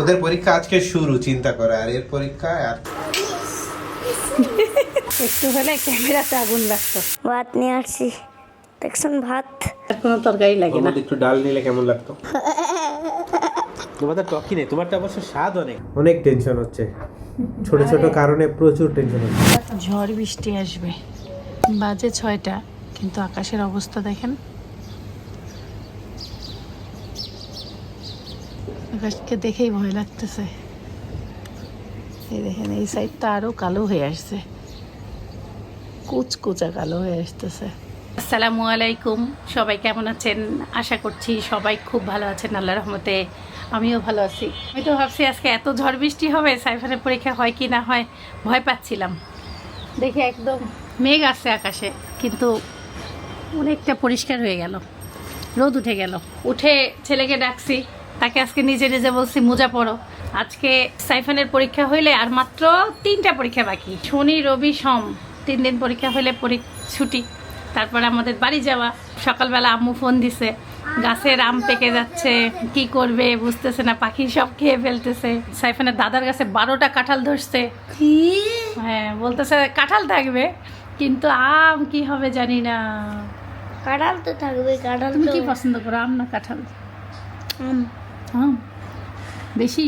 ওদের পরীক্ষা আজকে শুরু চিন্তা করে আর এর পরীক্ষা আর একটু হলে ক্যামেরাতে আগুন লাগতো। ভাত নিয়ে আসছি। দেখছেন ভাত? আর কোনো তরকারি লাগে না। একটু ডাল নিলে কেমন লাগতো? তোমাদের টকি নেই তোমারটা অবশ্য স্বাদ অনেক। অনেক টেনশন হচ্ছে। ছোট ছোট কারণে প্রচুর টেনশন হচ্ছে। ঝড় বৃষ্টি আসবে। বাজে ছয়টা কিন্তু আকাশের অবস্থা দেখেন। আকাশকে দেখেই ভয় লাগতেছে। এই দেখেন, এই সাইডটা আরও কালো হয়ে আসছে। কুচকুচা কালো হয়ে আসতেছে। আসসালামু আলাইকুম। সবাই কেমন আছেন? আশা করছি সবাই খুব ভালো আছেন আল্লাহ রহমতে। আমিও ভালো আছি। আমি তো ভাবছি আজকে এত ঝড় বৃষ্টি হবে, সাইফানের পরীক্ষা হয় কি না হয়, ভয় পাচ্ছিলাম। দেখে একদম মেঘ আসছে আকাশে, কিন্তু অনেকটা পরিষ্কার হয়ে গেল। রোদ উঠে গেল। উঠে ছেলেকে ডাকছি। তাকে আজকে নিজে নিজে বলছি মোজা পড়ো আজকে সাইফানের পরীক্ষা হইলে আর মাত্র তিনটা পরীক্ষা বাকি। শনি রবি সোম তিন দিন পরীক্ষা হইলে ছুটি। তারপরে আমাদের বাড়ি যাওয়া। সকালবেলা আম্মু ফোন দিছে গাছের আম পেকে যাচ্ছে কি করবে বুঝতেছে না পাখি সব খেয়ে ফেলতেছে। সাইফানের দাদার কাছে বারোটা কাঁঠাল ধরছে। হ্যাঁ বলতেছে কাঁঠাল থাকবে কিন্তু আম কি হবে জানি না। কাঁঠাল তো থাকবে কাঁঠাল তুমি কি পছন্দ করো আম না কাঁঠাল? আম। আম বেশি?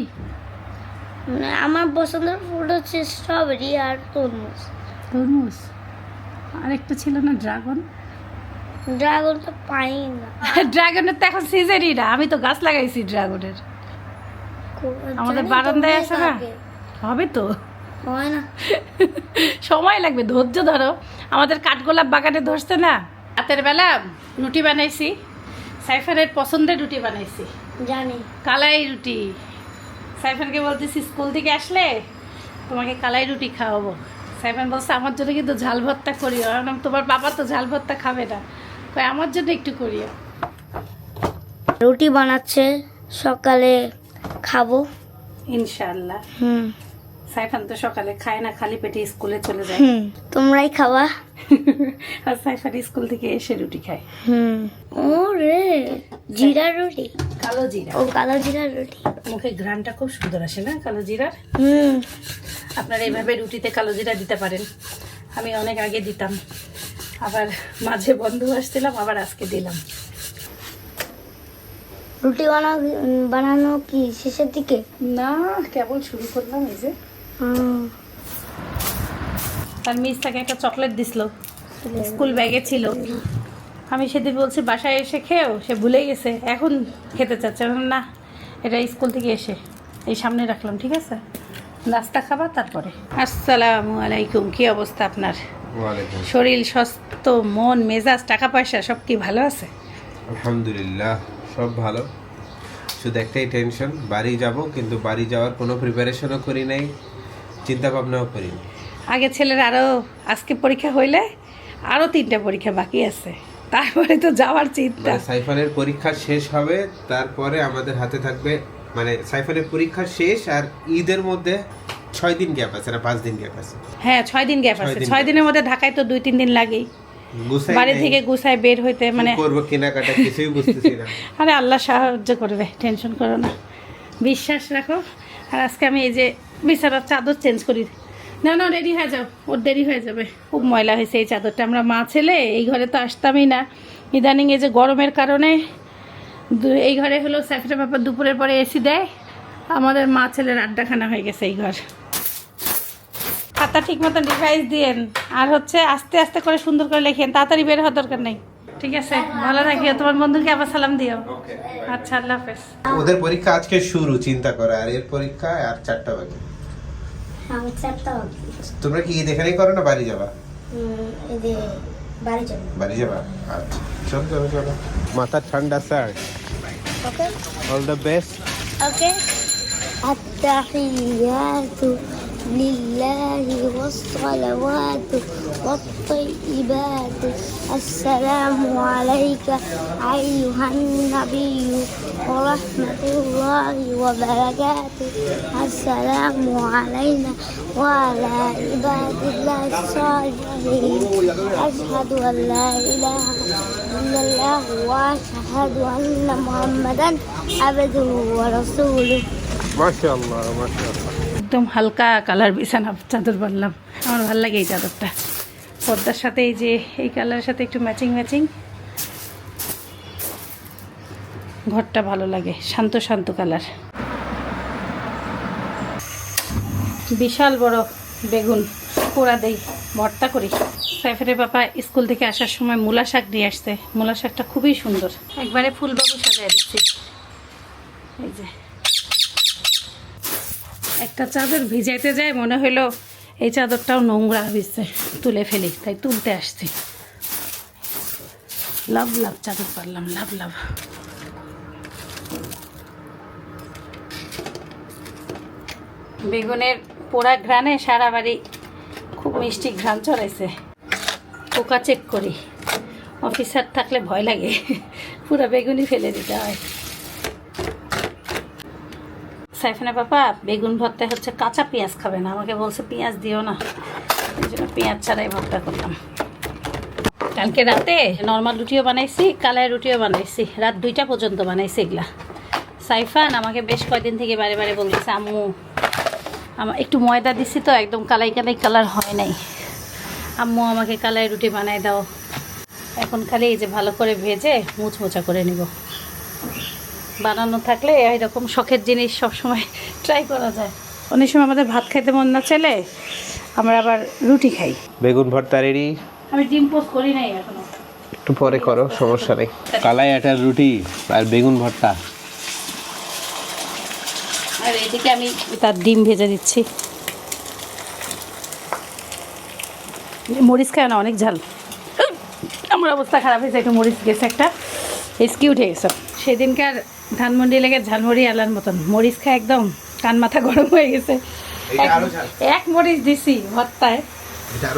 মানে আমার পছন্দের ফুড হচ্ছে স্ট্রবেরি আর তরমুজ। তরমুজ? আরেকটা ছিল না ড্রাগন ড্রাগন তো পাই না। ড্রাগনের তো এখন সিজনই না। আমি তো গাছ লাগাইছি ড্রাগনের আমাদের বারান্দায় আছে না? হবে তো? হয় না। সময় লাগবে ধৈর্য ধরো। আমাদের কাঠগোলাপ বাগানে ধরছে না? রাতের বেলা রুটি বানাইছি। সাইফানের পছন্দের রুটি বানাইছি। জানি। কালাই রুটি। সাইফানকে বলতেছি স্কুল থেকে আসলে তোমাকে কালাই রুটি খাওয়াবো। সাইফান বলছে আমার জন্য কিন্তু ঝাল ভর্তা করিও। বললাম, তোমার বাবা তো ঝাল ভর্তা খাবে না। কই আমার জন্য একটু করিও। রুটি বানাচ্ছে সকালে খাব। ইনশাল্লাহ হুম। সাইফান তো সকালে খায় না খালি পেটে স্কুলে চলে যায়। তোমরাই খাওয়া আর সাইফান স্কুল থেকে এসে রুটি খায়। হুম। ও রে জিরা রুটি? কালো জিরা। ও কালো জিরা রুটি। মুখে ঘ্রাণটা খুব সুন্দর আসে না কালো জিরার? হুম। আপনারা এইভাবে রুটিতে কালো জিরা দিতে পারেন। আমি অনেক আগে দিতাম। আবার মাঝে বন্ধ আসছিলাম আবার আজকে দিলাম। রুটি বানাও বানানো কি শেষের দিকে? না কেবল শুরু করলাম এই যে। তার মিস তাকে একটা চকলেট দিছিল। স্কুল ব্যাগে ছিল। আমি সেদিন বলছি বাসায় এসে খেয়েও? সে ভুলে গেছে। এখন খেতে চাচ্ছে। না এটা স্কুল থেকে এসে এই সামনে রাখলাম ঠিক আছে? নাস্তা খাবার তারপরে। আসসালামু আলাইকুম কি অবস্থা আপনার? শরীর স্বাস্থ্য মন মেজাজ টাকা পয়সা সব কি ভালো আছে? আলহামদুলিল্লাহ সব ভালো। শুধু একটাই টেনশন বাড়ি যাব কিন্তু বাড়ি যাওয়ার কোনো প্রিপারেশনও করি নাই চিন্তা ভাবনাও করি নাই। আগে ছেলের আরও আজকে পরীক্ষা হইলে আরও তিনটা পরীক্ষা বাকি আছে। তারপরে তো যাওয়ার চিন্তা। মানে সাইফানের পরীক্ষা শেষ হবে তারপরে আমাদের হাতে থাকবে মানে সাইফানের পরীক্ষা শেষ আর ঈদের মধ্যে ছয় দিন গ্যাপ আছে না পাঁচ দিন গ্যাপ আছে? হ্যাঁ ছয় দিন গ্যাপ আছে। ছয় দিনের মধ্যে ঢাকায় তো দুই তিন দিন লাগেই। বাড়ি থেকে গুছায় বের হইতে মানে করব কেনাকাটা কিছুই বুঝতেছি না। আরে আল্লাহ সাহায্য করবে টেনশন করো না। বিশ্বাস রাখো। আর আজকে আমি এই যে বিছানার চাদর চেঞ্জ করি। না না রেডি হয়ে যাও। ওর দেরি হয়ে যাবে। খুব ময়লা হয়েছে এই চাদরটা। আমরা মা ছেলে এই ঘরে তো আসতামই না। ইদানিং এই যে গরমের কারণে এই ঘরে হলো স্যাফিটা ব্যাপার দুপুরের পরে এসি দেয়। আমাদের মা ছেলের আড্ডাখানা হয়ে গেছে এই ঘর। খাতা ঠিক মতন রিভাইজ দিয়েন। আর হচ্ছে আস্তে আস্তে করে সুন্দর করে লেখেন। তাড়াতাড়ি বের হওয়ার দরকার নেই। ঠিক আছে? ভালো রাখিও তোমার বন্ধুকে আবার সালাম দিও। আচ্ছা আল্লাহ হাফেজ। ওদের পরীক্ষা আজকে শুরু চিন্তা করে। আর এর পরীক্ষা আর চারটা বাকি। তোমরা কি ঈদ এখানেই করো না বাড়ি যাবা এই যে বাড়ি যাবো বাড়ি যাবা আচ্ছা চলো চলো চলো মাথা ঠান্ডা sir okay all the best okay التحيات لله والصلوات والطيبات السلام عليك أيها النبي ورحمة الله وبركاته السلام علينا وعلى عباد الله الصالحين أشهد أن لا إله إلا الله وأشهد أن محمدا عبده ورسوله মাশাআল্লাহ মাশাআল্লাহ একদম হালকা কালার বিছানা চাদর বানলাম আমার ভালো লাগে এই চাদরটা পর্দার সাথে এই যে এই কালারের সাথে একটু ম্যাচিং ম্যাচিং ঘরটা ভালো লাগে, শান্ত শান্ত কালার। বিশাল বড় বেগুন, পোড়া দেই, ভর্তা করি। সাইফের বাবা স্কুল থেকে আসার সময় মূলা শাক নিয়ে আসছে। মূলা শাকটা খুবই সুন্দর। একবারে ফুলবাবু সাজায় দিচ্ছি। এই যে। একটা চাদর ভিজাইতে যায়, মনে হলো এই চাদরটাও নোংরা হয়েছে তুলে ফেলি, তাই তুলতে আসছি। লাভ লাভ, চাদর পারলাম লাভ লাভ। বেগুনের পোড়া ঘ্রাণে সারা বাড়ি খুব মিষ্টি ঘ্রাণ চড়াইছে। পোকা চেক করি। অফিসার থাকলে ভয় লাগে। পুরো বেগুনই ফেলে দিতে হয়। সাইফানা পাপা বেগুন ভর্তা হচ্ছে কাঁচা পেঁয়াজ খাবে না। আমাকে বলছে পেঁয়াজ দিও না। এই জন্য পেঁয়াজ ছাড়াই ভর্তা করলাম কালকে রাতে নর্মাল রুটিও বানাইছি কালাই রুটিও বানাইছি। রাত দুইটা পর্যন্ত বানাইছি এগুলা। সাইফান আমাকে বেশ কয়দিন থেকে বারে বারে বলতেছে আম্মু আমার একটু ময়দা দিছি তো একদম কালাই কালাই কালার হয় নাই। আম্মু আমাকে কালাই রুটি বানাই দাও। এখন খালি এই যে ভালো করে ভেজে মুচমুচা করে নিব। বানানো থাকলে এরকম শখের জিনিস সবসময় ট্রাই করা যায়। অনেক সময় আমাদের ভাত খাইতে মন না চলে আমরা আবার রুটি খাই। বেগুন ভর্তা রেডি আমি ডিম পোস্ট করি নাই এখনও। একটু পরে করো সমস্যা নেই। কালাই আটার রুটি আর বেগুন ভর্তা। এদিকে আমি তার ডিম ভেজে দিচ্ছি মরিচ খায় না অনেক ঝাল। আমার অবস্থা খারাপ হয়েছে একটু মরিচ গেছে একটা। হেসকি উঠে গেছে। সেদিনকার ধানমন্ডি লেগে ঝালমুড়ি আলার মতন। মরিচ খায় একদম কান মাথা গরম হয়ে গেছে। এক- মরিচ দিছি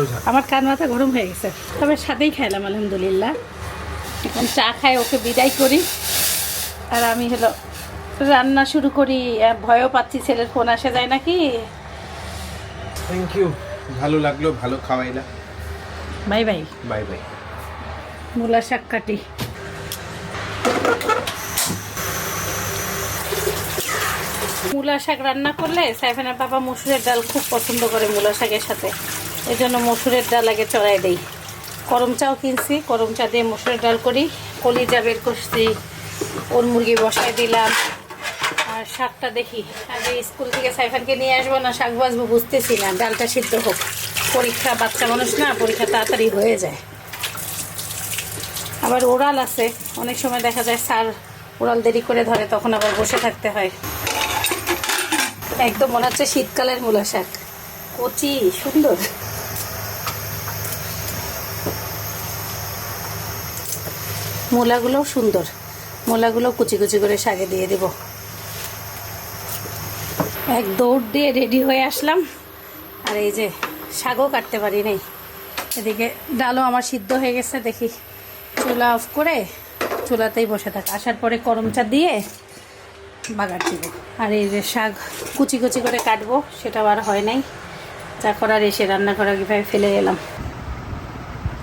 ঝাল। আমার কান মাথা গরম হয়ে গেছে। তবে সাথেই খাইলাম আলহামদুলিল্লাহ। এখন চা খাই ওকে বিদায় করি। আর আমি হলো রান্না শুরু করি ভয়ও পাচ্ছি ছেলের ফোন আসে যায় নাকি? থ্যাংক ইউ ভালো লাগল ভালো খাওয়াইলা। Bye bye. Bye bye. মূলা শাক কাটি। মূলা শাক রান্না করলে সাইফানের বাবা মসুরের ডাল খুব পছন্দ করে মূলা শাকের সাথে। এই জন্য মসুরের ডাল আগে চড়াই দেই। করম চাও কিনছি করম চা দিয়ে মসুরের ডাল করি। কলিজা বের করছি ওর মুরগি বসাই দিলাম। আর শাকটা দেখি। আগে স্কুল থেকে সাইফানকে নিয়ে আসব না, শাক বাজবো বুঝতেছি না। ডালটা সিদ্ধ হোক। পরীক্ষা, বাচ্চা মানুষ না, পরীক্ষা তাড়াতাড়ি হয়ে যায়। আবার ওরাল আছে। অনেক সময় দেখা যায় স্যার ওরাল দেরি করে ধরে, তখন আবার বসে থাকতে হয়। একদম মনে হচ্ছে শীতকালের মূলা শাক। কচি, সুন্দর। মূলাগুলোও সুন্দর। মূলাগুলো কুচি কুচি করে শাকে দিয়ে দেব। এক দৌড় দিয়ে রেডি হয়ে আসলাম। আর এই যে শাকও কাটতে পারি নাই এদিকে ডালও আমার সিদ্ধ হয়ে গেছে, দেখি চুলা অফ করে চুলাতেই বসে থাক। আসার পরে গরম চা দিয়ে বাগার দিব। আর এই যে শাক কুচি কুচি করে কাটবো, সেটা আর হয় নাই। যা করার এসে রান্না করা কীভাবে ফেলে এলাম।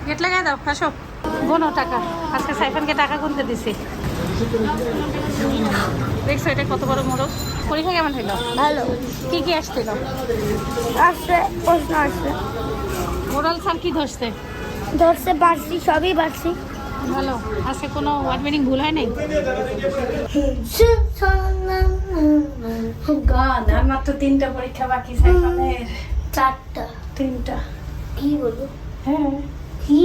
গেট লাগাই দাও আসো গোনো টাকা। আজকে সাইফানকে টাকা গুনতে দিছি। দেখছ এটা কত বড় মোড়ক? পরীক্ষা কেমন হইল? ভালো। কি কি আসছিল? আসছে প্রশ্ন আসছে। মোরাল স্যার কি ধরছে? ধরছে পারছি সবই পারছি ভালো। আজকে কোনো ওয়ার্ড মিনিং ভুল হয় নাই? গান আর মাত্র তিনটা পরীক্ষা বাকি সাইফানের। চারটা। তিনটা। কি বলব? হ্যাঁ। কি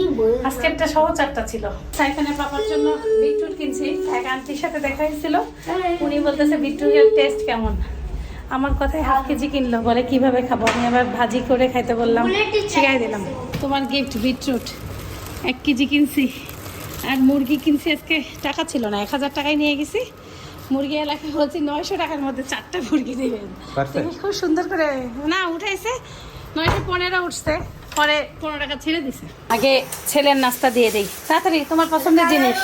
আজকে একটা সহজ চারটা ছিল। সাইফানের পাপার জন্য বিটরুট কিনছি। এক আন্টির সাথে দেখা হয়েছিল। উনি বলতেছে বিটরুটের টেস্ট কেমন? আমার কথায় হাফ কেজি কিনলো। বলে কীভাবে খাব? আমি আবার ভাজি করে খাইতে বললাম শিখাই দিলাম। তোমার গিফট বিটরুট। এক কেজি কিনছি। আর মুরগি কিনছি আজকে। টাকা ছিল না এক হাজার টাকায় নিয়ে গেছি। মুরগি এলাকায় বলছি নয়শো টাকার মধ্যে চারটা মুরগি দেবেন খুব সুন্দর করে না উঠাইছে। নয়শো পনেরো উঠছে। পরে পনেরো টাকা ছেড়ে দিছে। আগে ছেলের নাস্তা দিয়ে দেই। তাড়াতাড়ি তোমার পছন্দের জিনিস।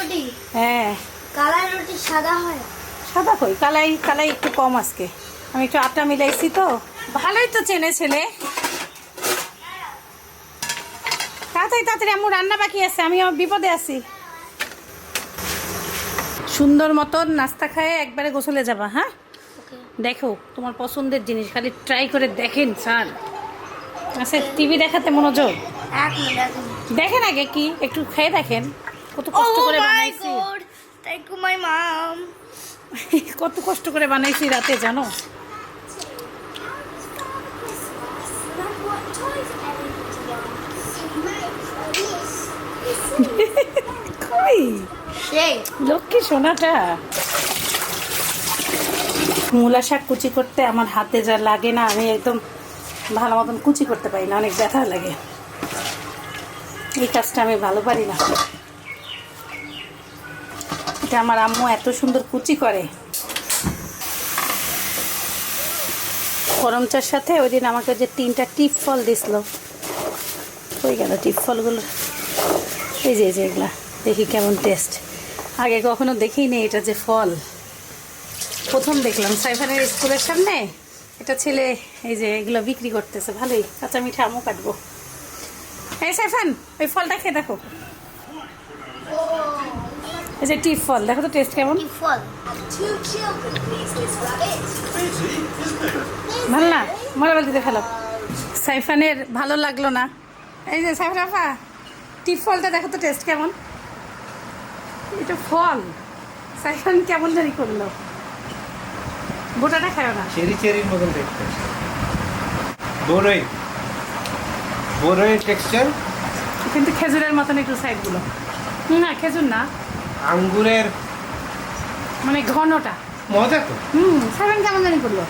হ্যাঁ। কালার রুটি সাদা হয়। সাদা কই? কালাই কালাই একটু কম আজকে। আমি একটু আটা মিলাইছি তো। ভালোই তো চেনে ছেলে। তাড়াতাড়ি তাড়াতাড়ি আমার রান্না বাকি আছে। আমি আমার বিপদে আছি। সুন্দর মতন নাস্তা খায় একবারে গোসলে যাবা হ্যাঁ? দেখো তোমার পছন্দের জিনিস খালি ট্রাই করে দেখেন স্যার। আচ্ছা টিভি দেখাতে মনোযোগ? দেখেন আগে কি একটু খেয়ে দেখেন। কত কষ্ট করে বানাইছি. কত কষ্ট করে বানাইছি রাতে জানো? লক্ষ্মী সোনাটা। মূলা শাক কুচি করতে আমার হাতে যা লাগে না আমি একদম ভালো মতন কুচি করতে পারি না, অনেক ব্যথা লাগে। এই কাজটা আমি ভালো পারি না। এটা আমার আম্মু এত সুন্দর কুচি করে। করমচার সাথে ওই দিন আমাকে যে তিনটা টিপ ফল দিছিল, হয়ে গেল টিপ ফলগুলো। এই যে এই যে এগুলা, দেখি কেমন টেস্ট আগে কখনো দেখিনি এটা যে ফল। প্রথম দেখলাম সাইফানের স্কুলের সামনে। এটা ছেলে এই যে এগুলো বিক্রি করতেছে ভালোই। কাঁচা মিঠা আমও কাটবো। এই সাইফান ওই ফলটা খেয়ে দেখো। এই যে টিপ ফল দেখো তো টেস্ট কেমন. ভালো না? মরা বালতিতে ফেলো। সাইফানের ভালো লাগল না। এই যে সাইফান আপা টিপ ফলটা দেখো তো টেস্ট কেমন। এটা ফল। সাইফান কেমন জানি করল। গোটাটা খায় না। চেরি চেরির মতন দেখতে। বড়ই বড়ইয়ের টেক্সচার কিন্তু খেজুরের মতন একটু সাইডগুলো। না খেজুর না। আঙ্গুরের মানে ঘনটা। মজা তো। হুম সাইফান কেমন জানি করল।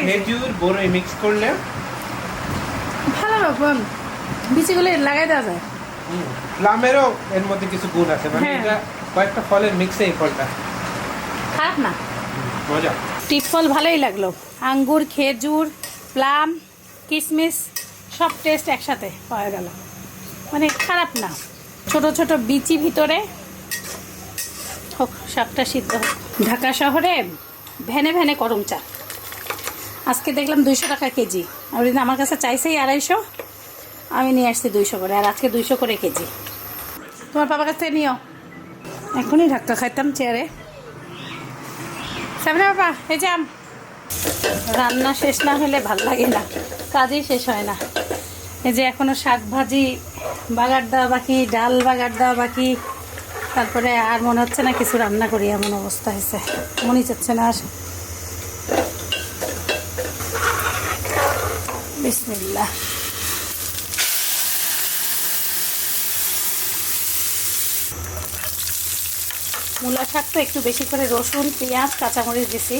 খেজুর বড়ই মিক্স করলে। ভালো রকম। বিচিগুলো লাগাই দেওয়া যায়। প্লামেরও এর মধ্যে কিছু গুণ আছে। মানে হ্যাঁ। এটা কয়েকটা ফলের মিক্সে এই ফলটা। খারাপ না। মজা। টিপ ফল ভালোই লাগল। আঙ্গুর, খেজুর, প্লাম কিশমিশ সব টেস্ট একসাথে পাওয়া গেল। মানে খারাপ না। ছোট ছোট বিচি ভিতরে হোক শাকটা সিদ্ধ হোক। ঢাকা শহরে ভ্যানে ভ্যানে করম চা। আজকে দেখলাম দুইশো টাকা কেজি। ওই আমার কাছে চাইছেই আড়াইশো। আমি নিয়ে আসছি দুইশো করে, আর আজকে দুইশো করে কেজি। তোমার বাবার কাছ নিও। এখনই ধাক্কা খাইতাম চেয়ারে। সামনে বাবা, এই যাম রান্না শেষ না হলে ভালো লাগে না, কাজই শেষ হয় না। এই যে এখনও শাক ভাজি, বাগার দেওয়া বাকি, ডাল বাগার দেওয়া বাকি। তারপরে আর মনে হচ্ছে না কিছু রান্না করি, এমন অবস্থা হয়েছে। মনে চাচ্ছে না আর। বিসমিল্লা মূলা শাক তো একটু বেশি করে রসুন, পেঁয়াজ, কাঁচামরিচ দিছি।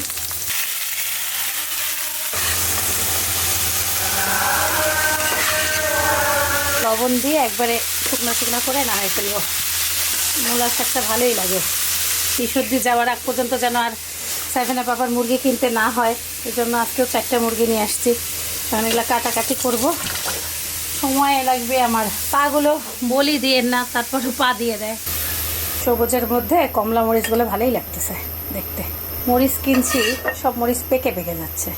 লবণ দিয়ে একবারে শুকনো শুকনো করে নামাই ফেলব। মূলা শাকটা ভালোই লাগে। সর্দি যাওয়ার আগ পর্যন্ত যেন আর সাইফেনা পাপার মুরগি কিনতে না হয় এই জন্য আজকেও চারটা মুরগি নিয়ে আসছি। কারণ এগুলো কাটাকাটি করব। সময় লাগবে আমার। পাগুলো বলি দিয়ে না তারপরে পা দিয়ে দেয়। সবুজের মধ্যে কমলা মরিচগুলো ভালোই লাগতেছে, দেখতে। মরিচ কিনছি, সব মরিচ পেকে পেকে যাচ্ছে।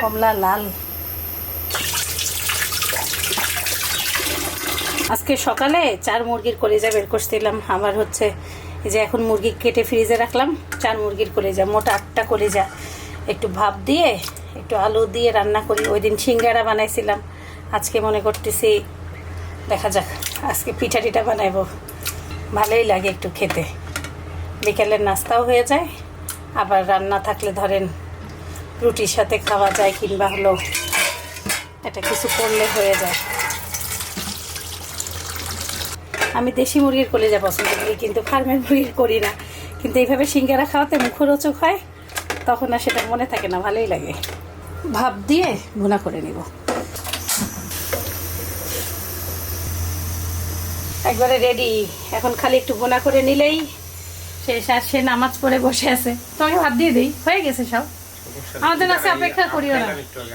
কমলা, লাল। আজকে সকালে চার মুরগির কলেজা বের করছিলাম। আমার হচ্ছে এই যে এখন মুরগি কেটে ফ্রিজে রাখলাম, চার মুরগির কলিজা, মোটা আটটা কলিজা। একটু ভাপ দিয়ে, একটু আলু দিয়ে রান্না করি। ওই দিন সিঙ্গারা বানাইছিলাম। আজকে মনে করতেছি, দেখা যাক, আজকে পিঠা টিঠা বানাইবো। ভালোই লাগে একটু খেতে। বিকেলের নাস্তাও হয়ে যায়, আবার রান্না থাকলে ধরেন রুটির সাথে খাওয়া যায় কিংবা হলো এটা কিছু করলে হয়ে যায়। আমি দেশি মুরগির কলিজা পছন্দ করি, কিন্তু ফার্মের মুরগির করি না। কিন্তু এইভাবে সিঙ্গারা খাওয়াতে মুখরোচক হয়, তখন আর সেটা মনে থাকে না, ভালোই লাগে। ভাব দিয়ে ভুনা করে নিব। একবারে রেডি এখন খালি একটু বোনা করে নিলেই শেষ আর সে নামাজ পড়ে বসে আছে। তোমাকে ভাত দিয়ে দিই হয়ে গেছে সব। আমাদের কাছে অপেক্ষা করিও না।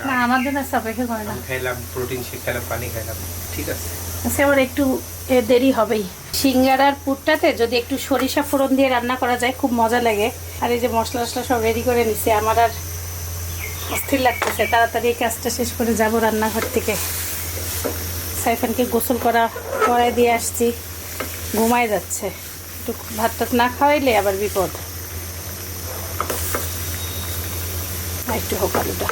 না আমাদের কাছে অপেক্ষা করে না। খাইলাম প্রোটিন শেক খেলাম পানি খাইলাম। ঠিক আছে। সে আবার একটু দেরি হবেই। সিঙ্গারার পুরটাতে যদি একটু সরিষা ফোড়ন দিয়ে রান্না করা যায় খুব মজা লাগে। আর এই যে মশলা টশলা সব রেডি করে নিছে আমার আর অস্থির লাগতেছে। তাড়াতাড়ি এই কাজটা শেষ করে যাব রান্নাঘর থেকে। সাইফানকে গোসল করা করাই দিয়ে আসছি। ঘুমায় যাচ্ছে। একটু ভাত টাত না খাওয়াইলে আবার বিপদ। একটু হোক আলুটা।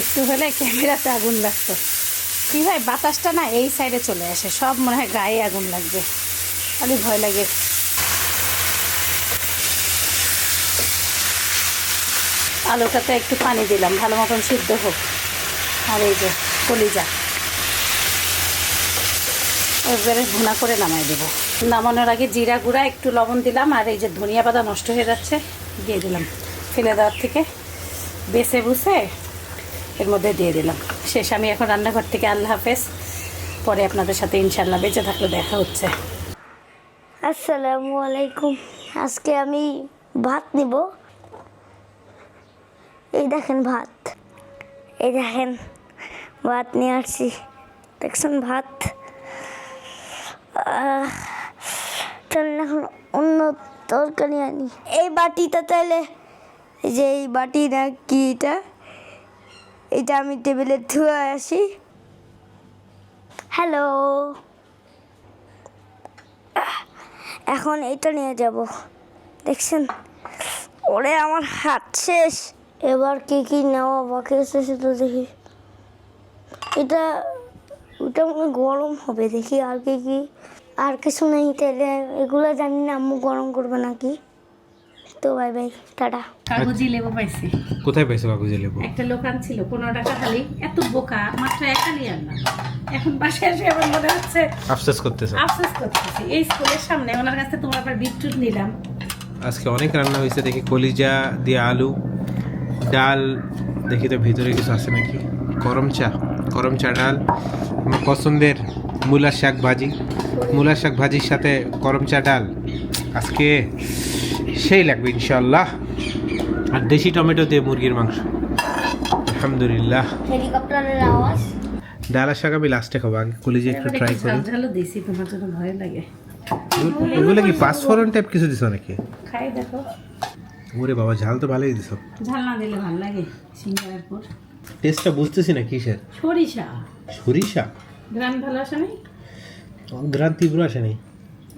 একটু হলে ক্যামেরাতে আগুন লাগতো। কি হয়, বাতাসটা না এই সাইডে চলে আসে। সব মনে হয় গায়ে আগুন লাগবে। খালি ভয় লাগে। আলুটাতে একটু পানি দিলাম, ভালো মতন সিদ্ধ হোক। আর এই যে, কলিজা। এবারে ভুনা করে নামাই দেবো। নামানোর আগে জিরা গুঁড়া, একটু লবণ দিলাম, আর এই যে ধনিয়া পাতা নষ্ট হয়ে যাচ্ছে, দিয়ে দিলাম। ফেলে দেওয়ার থেকে বেছে বুসে এর মধ্যে দিয়ে দিলাম। শেষ। আমি এখন রান্নাঘর থেকে আল্লাহ হাফেজ। পরে আপনাদের সাথে ইনশাল্লাহ বেঁচে থাকলে দেখা হচ্ছে। আসসালামু আলাইকুম। আজকে আমি ভাত নিব। এই দেখেন ভাত। এই দেখেন, ভাত নিয়ে আসছি। দেখছেন ভাত? চলুন এখন অন্য তরকারি আনি। এই বাটিটা তাহলে যে এই বাটি না কি এটা? এটা আমি টেবিলে ধুয়ে আসি। হ্যালো। এখন এটা নিয়ে যাব। দেখছেন? ওরে, আমার হাত শেষ। এবার কি কি নেওয়া বাকি আছে সেটা দেখি। এটা, ওটা মনে গরম হবে, দেখি আর কি কি। আর কিছু নেই তাহলে, এগুলো জানি না আম্মু গরম করবে নাকি। তো বাই বাই টাটা। কাগজি লেবু পাইছি। কোথায় পাইছো কাগজে লেবু? একটা লোক আনছিল পনেরো টাকা খালি। এত বোকা মাত্র একালি আনলাম। এখন বাসায় এসে আমার মনে হচ্ছে আফসোস করতেছো? আফসোস করতেছি। এই স্কুলের সামনে ওনার কাছে তোমার আবার বিটরুট নিলাম। আজকে অনেক রান্না হয়েছে দেখি কলিজা দিয়ে আলু ডাল দেখি তো ভিতরে কিছু আছে নাকি? গরম চা গরম চা ডাল। আমার পছন্দের মূলার শাক ভাজি। মূলার শাক ভাজির সাথে গরম চা ডাল। আজকে সেই লাগবে ইনশাল্লাহ আর দেশি টমেটো দিয়ে মুরগির মাংস। আলহামদুলিল্লাহ। হেলিকপ্টারের আওয়াজ। ডাল শাক আমি লাস্টে খাব আগে কলিজা একটু ট্রাই করি। ঝাল দিছি তোমার জন্য ভয় লাগে। এগুলো কি পাঁচফোড়ন টাইপ কিছু দিছো নাকি? খাই দেখো। ওরে বাবা ঝাল তো ভালোই দিছো। ঝাল না দিলে ভালো লাগে সিঙ্গারের পর। টেস্টটা বুঝতেছি না কিসের? সরিষা। সরিষা? গ্রাম ভালো আসে নাই গ্রান তীব্র আসেনি।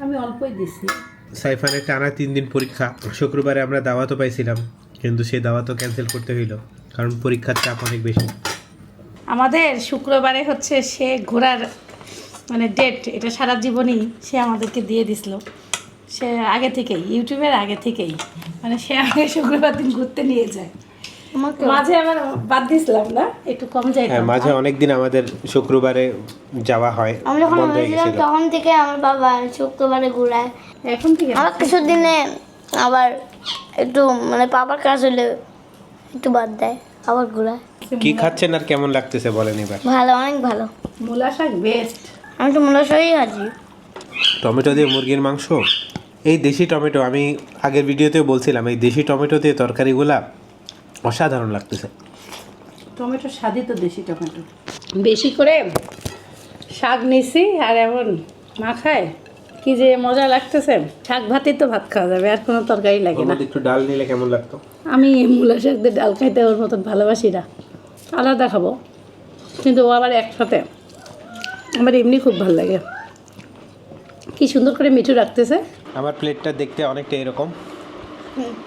আমি অল্পই দিছি। সাইফানের টানা তিন দিন পরীক্ষা। শুক্রবারে আমরা দাওয়াতও পাইছিলাম, কিন্তু সেই দাওয়াতও ক্যান্সেল করতে হইল, কারণ পরীক্ষার চাপ অনেক বেশি। আমাদের শুক্রবারে হচ্ছে সে ঘোরার মানে ডেট এটা সারা জীবনই সে আমাদেরকে দিয়ে দিছিল। সে আগে থেকেই, ইউটিউবের আগে থেকেই মানে সে আগে শুক্রবার দিন ঘুরতে নিয়ে যায়। মাঝে আবার বাদ দিছিলাম না? একটু কম যাই হ্যাঁ মাঝে অনেক দিন আমাদের শুক্রবারে যাওয়া হয় আমি যখন গেছিল। তখন থেকে আমার বাবা শুক্রবারে ঘুরায়। এখন থেকে? আমার কিছু দিনে আবার একটু মানে বাবার কাজ হলে একটু বাদ দেয় আবার ঘুরায়। কি খাচ্ছেন আর কেমন লাগতেছে বলেন এবার? ভালো অনেক ভালো। মূলা শাক বেস্ট আমি তো মনে সই আছি টমেটো দিয়ে মুরগির মাংস? এই দেশি টমেটো আমি আগের ভিডিওতেও বলছিলাম এই দেশি টমেটো দিয়ে তরকারিগুলা অসাধারণ লাগতেছে। টমেটো স্বাদই তো দেশি টমেটো। বেশি করে শাক নিছি আর এমন মাখায়। কি যে মজা লাগতেছে। শাক ভাতই তো ভাত খাওয়া যাবে আর কোনো তরকারি লাগে না। একটু ডাল নিলে কেমন লাগতো? আমি মূলা শাক দিয়ে ডাল খাইতে ওর মতন ভালোবাসি না। আলাদা খাব। কিন্তু ও আবার একসাথে। আমার এমনি খুব ভালো লাগে। কি সুন্দর করে মিঠু রাখতেছে। আমার প্লেটটা দেখতে অনেকটা এরকম।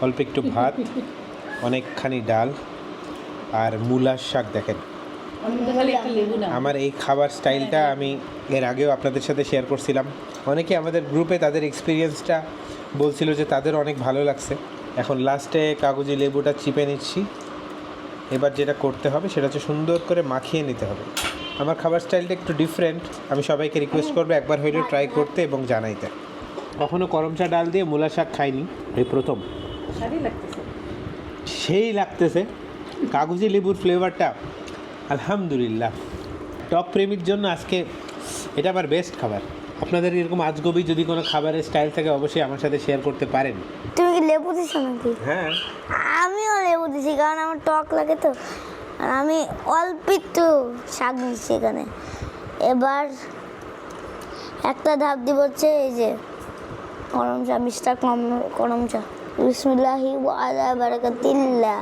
অল্প একটু ভাত। অনেকখানি ডাল আর মূলার শাক দেখেন। আমার এই খাবার স্টাইলটা আমি এর আগেও আপনাদের সাথে শেয়ার করছিলাম। অনেকে আমাদের গ্রুপে তাদের এক্সপিরিয়েন্সটা বলছিল যে তাদের অনেক ভালো লাগছে। এখন লাস্টে কাগজি লেবুটা চিপে নিচ্ছি। এবার যেটা করতে হবে সেটা হচ্ছে সুন্দর করে মাখিয়ে নিতে হবে। আমার খাবার স্টাইলটা একটু ডিফারেন্ট আমি সবাইকে রিকোয়েস্ট করব একবার হইলেও ট্রাই করতে এবং জানাইতে। কখনো করম চা ডাল দিয়ে মূলা শাক খাইনি এই প্রথম। সেই লাগতেছে। কাগজি লেবুর ফ্লেভারটা আলহামদুলিল্লাহ। টক প্রেমীর জন্য আজকে এটা আমার বেস্ট খাবার। আপনাদের এরকম আজগবি যদি কোনো খাবারের স্টাইল থাকে অবশ্যই আমার সাথে শেয়ার করতে পারেন। তুমি কি লেবু দিছো নাকি? হ্যাঁ। আমিও লেবু দিছি কারণ আমার টক লাগে তো। আর আমি অল্প একটু শাক দিচ্ছি এখানে। এবার একটা ধাপ দিব হচ্ছে এই যে গরম চা মিস্টার কম গরম চা। বিসমুল্লাহি ওয়ালা বারাকাতিল্লাহ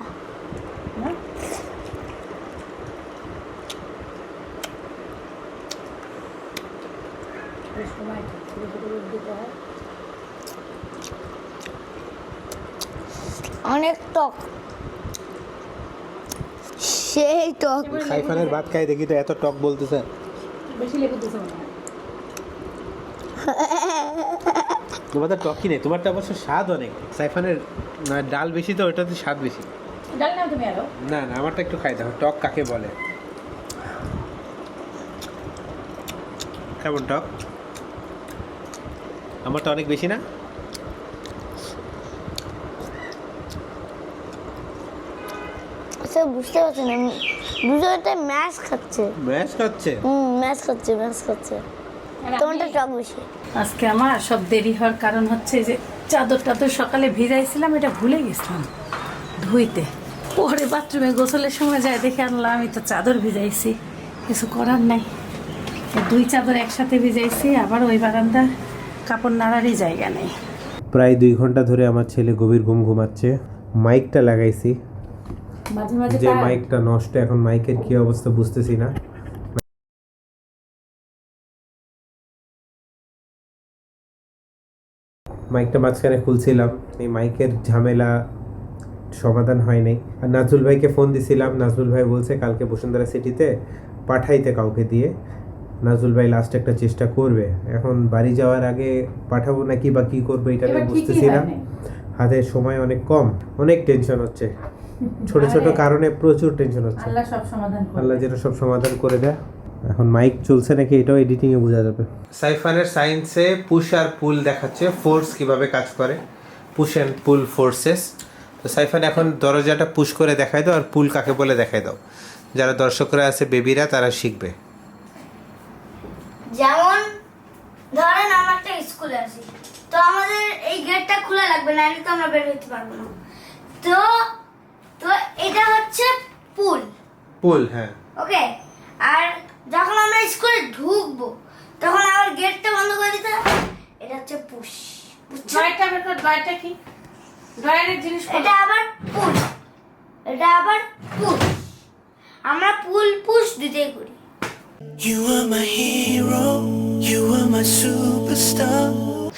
অনেক টক। সেই টক। খাইফানের ভাত খাই দেখি তো এত টক বলতেছে। বেশি লেবু দিছে তোমাদের টকই নেই তোমারটা অবশ্য স্বাদ অনেক। সাইফানের ডাল বেশি তো ওটাতে স্বাদ বেশি। ডাল নাও তুমি আরও। না না আমারটা একটু খাই দেখো টক কাকে বলে? কেমন টক? আমারটা অনেক বেশি না? সে বুঝতে পারছি না দুজনে ম্যাচ খাচ্ছে। ম্যাশ খাচ্ছে? হুম ম্যাশ খাচ্ছে ম্যাশ খাচ্ছে। তোমারটা টক বেশি আজকে আমার সব দেরি হওয়ার কারণ হচ্ছে যে চাদর টাদর সকালে ভিজাইছিলাম এটা ভুলে গেছিলাম ধুইতে। পরে বাথরুমে গোসলের সময় যায় দেখে আনলাম আমি তো চাদর ভিজাইছি কিছু করার নাই। দুই চাদর একসাথে ভিজাইছি আবার ওই বারান্দা কাপড় নাড়ারই জায়গা নেই। প্রায় দুই ঘণ্টা ধরে আমার ছেলে গভীর ঘুম ঘুমাচ্ছে মাইকটা লাগাইছি। মাঝে মাঝে যে মাইকটা নষ্ট এখন মাইকের কি অবস্থা বুঝতেছি না। মাইকটা মাঝখানে খুলছিলাম। এই মাইকের ঝামেলা সমাধান হয় নাই আর নাজুল ভাইকে ফোন দিছিলাম। নাজুল ভাই বলছে কালকে বসুন্ধরা সিটিতে পাঠাইতে কাউকে দিয়ে নাজুল ভাই লাস্ট একটা চেষ্টা করবে। এখন বাড়ি যাওয়ার আগে পাঠাবো নাকি বা কি করব এটা আমি এবার ঠিকই বুঝতেছি না হাতে সময় অনেক কম। অনেক টেনশন হচ্ছে। ছোট ছোট কারণে প্রচুর টেনশন হচ্ছে। আল্লাহ সব সমাধান। আল্লাহ যেন সব সমাধান করে দেয়। এখন মাইক চলছে নাকি এটাও এডিটিং এ বোঝা যাবে। সাইফানের সায়েন্সে পুশ আর পুল দেখাচ্ছে ফোর্স কীভাবে কাজ করে পুশ অ্যান্ড পুল ফোর্সেস তো সাইফান এখন দরজাটা পুশ করে দেখাই দাও আর পুল কাকে বলে দেখাই দাও। যারা দর্শকরা আছে বেবিরা তারা শিখবে। যেমন ধরেন আমরা একটা স্কুলে আছি। তো আমাদের এই গেটটা খোলা লাগবে না তো আমরা বের হতে পারব না। তো তো এটা হচ্ছে পুল পুল হ্যাঁ। ওকে স্কুলে ঢুকবো। তখন আবার গেটটা বন্ধ করে দিতে এটা হচ্ছে পুশ। বের কি? ড্রয়ারের জিনিস এটা আবার পুল এটা আবার পুল আমরা পুল পুশ দিতেই করি। You are my hero, you are my superstar.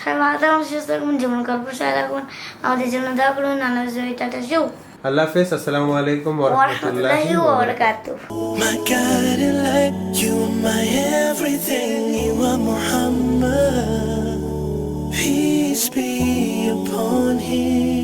সবাই ভালো থাকুন সুস্থ থাকুন গল্প থাকুন আমাদের জন্য দোয়া করুন নানা জয় টাটা শো আল্লাহ হাফেজ আসসালামু আলাইকুম ওরহামতুল্লাহি ওরহামতুল্লাহি ওয়া ওয়াবারাকাতুহু My guiding light, you are my everything, you are Muhammad. Peace be upon him.